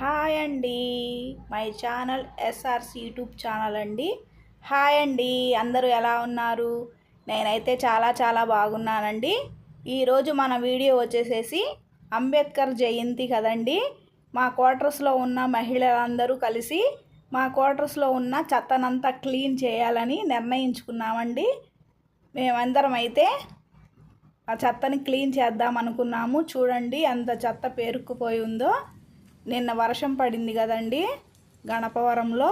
Hi అండి. My channel SRC YouTube channel అండి. Hi అండి. అందరూ ఎలా ఉన్నారు? నేనైతే చాలా చాలా బాగున్నానండి. ఈరోజు మన వీడియో వచ్చేసేసి అంబేద్కర్ జయంతి కదండి. మా క్వార్టర్స్లో ఉన్న మహిళలందరూ కలిసి మా క్వార్టర్స్లో ఉన్న చెత్తనంతా క్లీన్ చేయాలని నిర్ణయించుకున్నామండి. మేమందరం అయితే ఆ చెత్తని క్లీన్ చేద్దాం అనుకున్నాము చూడండి ఎంత చెత్త పేరుకుపోయి ఉందో. నిన్న వర్షం పడింది కదండి. గణపవరంలో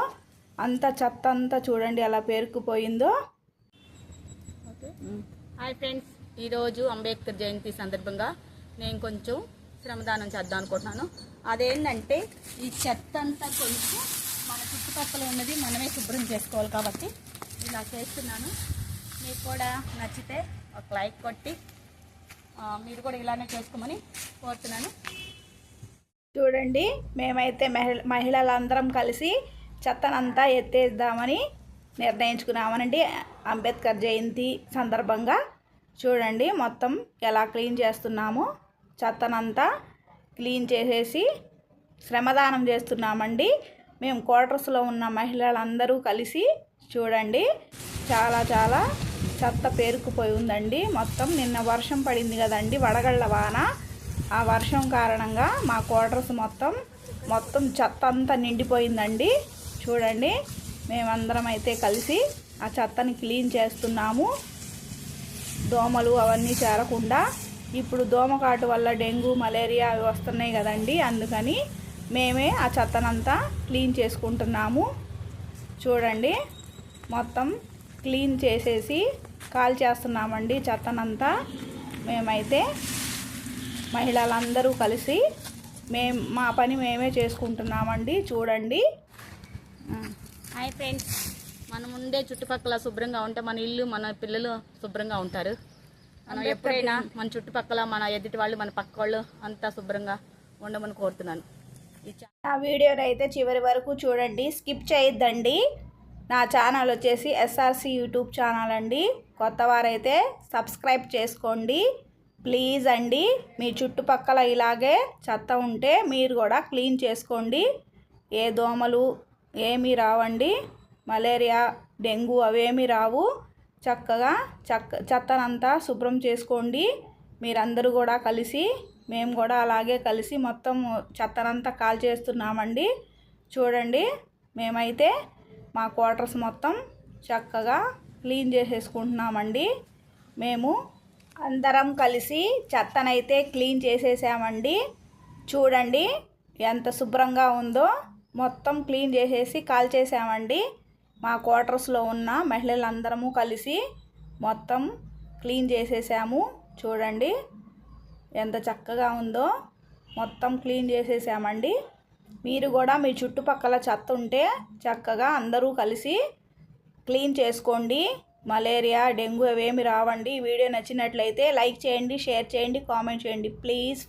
అంత చెత్త అంతా చూడండి ఎలా పేరుకుపోయిందో. హాయ్ ఫ్రెండ్స్ ఈరోజు అంబేద్కర్ జయంతి సందర్భంగా నేను కొంచెం శ్రమదానం చేద్దాం అనుకుంటున్నాను. అదేంటంటే ఈ చెత్త అంతా కొంచెం మన చుట్టుపక్కల ఉన్నది మనమే శుభ్రం చేసుకోవాలి కాబట్టి ఇలా చేస్తున్నాను. మీకు కూడా నచ్చితే ఒక లైక్ కొట్టి మీరు కూడా ఇలానే చేసుకోమని కోరుతున్నాను. చూడండి. మేమైతే మహిళ మహిళలందరం కలిసి చెత్తనంతా ఎత్తేద్దామని నిర్ణయించుకున్నామనండి. అంబేద్కర్ జయంతి సందర్భంగా చూడండి మొత్తం ఎలా క్లీన్ చేస్తున్నామో. చెత్తనంతా క్లీన్ చేసేసి శ్రమదానం చేస్తున్నామండి. మేము క్వార్టర్స్లో ఉన్న మహిళలందరూ కలిసి చూడండి. చాలా చాలా చెత్త పేరుకుపోయి ఉందండి. మొత్తం నిన్న వర్షం పడింది కదండి వడగళ్ళ వాన. ఆ వర్షం కారణంగా మా క్వార్టర్స్ మొత్తం మొత్తం చెత్త అంతా నిండిపోయిందండి. చూడండి మేమందరం అయితే కలిసి ఆ చెత్తని క్లీన్ చేస్తున్నాము. దోమలు అవన్నీ చేరకుండా. ఇప్పుడు దోమకాటు వల్ల డెంగ్యూ మలేరియా అవి వస్తున్నాయి కదండి. అందుకని మేమే ఆ చెత్తనంతా క్లీన్ చేసుకుంటున్నాము. చూడండి మొత్తం క్లీన్ చేసేసి కాల్ చేస్తున్నామండి చెత్తనంతా. మేమైతే మహిళలందరూ కలిసి మేం మా పని మేమే చేసుకుంటున్నామండి. చూడండి. Hi friends. మనం ఉండే చుట్టుపక్కల శుభ్రంగా ఉంటే మన ఇల్లు మన పిల్లలు శుభ్రంగా ఉంటారు. మనం ఎప్పుడైనా మన చుట్టుపక్కల మన ఎదుటి వాళ్ళు మన పక్క వాళ్ళు అంతా శుభ్రంగా ఉండమని కోరుతున్నాను. నా వీడియోని అయితే చివరి వరకు చూడండి. స్కిప్ చేయొద్దండి. నా ఛానల్ వచ్చేసి ఎస్ఆర్సి యూట్యూబ్ ఛానల్ అండి. కొత్త వారైతే సబ్స్క్రైబ్ చేసుకోండి. ప్లీజ్ అండి మీ చుట్టుపక్కల ఇలాగే చెత్త ఉంటే మీరు కూడా క్లీన్ చేసుకోండి. ఏ దోమలు ఏమీ రావండి. మలేరియా డెంగ్యూ అవేమీ రావు. చక్కగా చక్క చెత్తనంతా శుభ్రం చేసుకోండి. మీరందరూ కూడా కలిసి మేము కూడా అలాగే కలిసి మొత్తం చెత్తనంతా కాల్ చేస్తున్నామండి చూడండి మేమైతే మా క్వార్టర్స్ మొత్తం చక్కగా క్లీన్ చేసేసుకుంటున్నామండి. మేము అందరం కలిసి చెత్తనైతే క్లీన్ చేసేసామండి. చూడండి ఎంత శుభ్రంగా ఉందో. మొత్తం క్లీన్ చేసేసి కాల్ చేసామండి మా క్వార్టర్స్లో ఉన్న మహిళలందరము కలిసి మొత్తం క్లీన్ చేసేసాము. చూడండి ఎంత చక్కగా ఉందో. మొత్తం క్లీన్ చేసేసామండి. మీరు కూడా మీ చుట్టుపక్కల చెత్త ఉంటే చక్కగా అందరూ కలిసి క్లీన్ చేసుకోండి. మలేరియా డెంగ్యూ అవేమి రావండి. ఈ వీడియో నచ్చినట్లయితే లైక్ చేయండి షేర్ చేయండి కామెంట్ చేయండి. ప్లీజ్.